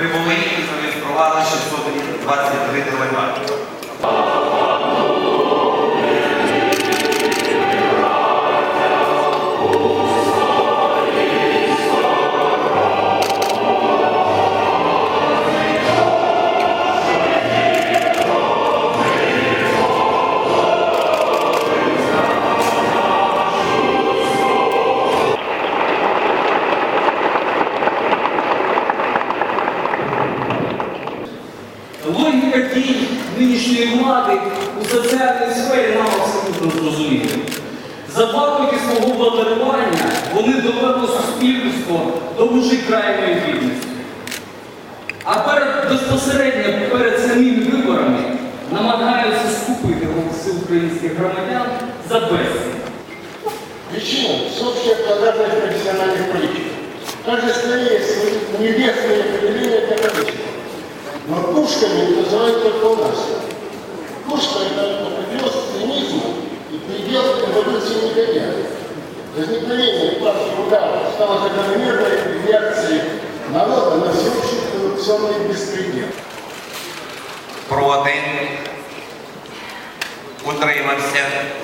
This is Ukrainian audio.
Прибули і зареєстрували 623 делегати. Нинішньої влади у соціальній сфері нам абсолютно зрозуміла. За роки свого владарювання вони довели суспільство до межі крайньої бідності. А перед безпосередньо перед самими виборами намагаються скупити голоси українських громадян за безцінь. Причина – всеобщая благодарность профессиональных политиков. Скорее есть небесные определения для политиков. Но пушками называют только у нас. Пушка – это определенность цинизма и предел эволюции негодяя. Возникновение партии удара стало закономерной реакцией народа на всеобщий коррупционный беспредел. Проти. Утримався.